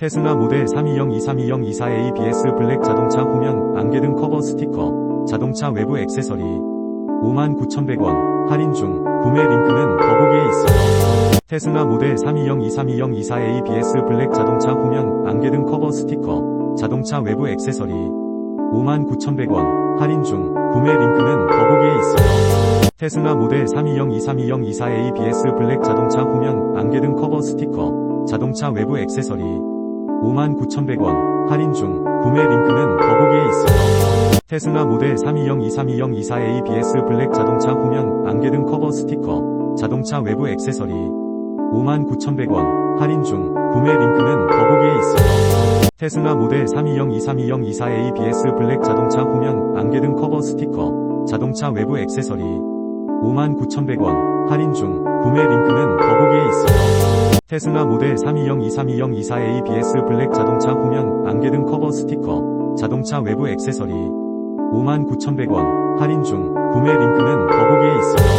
테슬라 모델 320-232-024ABS 블랙 자동차 후면 안개등 커버 스티커, 자동차 외부 액세서리 59,100원 할인 중 구매 링크는 더보기에 있어요. 테슬라 모델 320-232-024ABS 블랙 자동차 후면 안개등 커버 스티커, 자동차 외부 액세서리 59,100원 할인 중 구매 링크는 더보기에 있어요. 테슬라 모델 320-232-024ABS 블랙 자동차 후면 안개등 커버 스티커, 자동차 외부 액세서리 59,100원 할인 중 구매 링크는 더보기에 있어요. 테슬라 모델 320-232-024ABS 블랙 자동차 후면 안개 등 커버 스티커, 자동차 외부 액세서리 59,100원 할인 중 구매 링크는 더보기에 있어요. 테슬라 모델 320-232-024ABS 블랙 자동차 후면 안개 등 커버 스티커, 자동차 외부 액세서리 59,100원 할인 중 구매 링크는 더보기에 있어요. 테슬라 모델 320-232-024ABS 블랙 자동차 후면 안개등 커버 스티커, 자동차 외부 액세서리 59,100원 할인 중 구매 링크는 더보기에 있어요.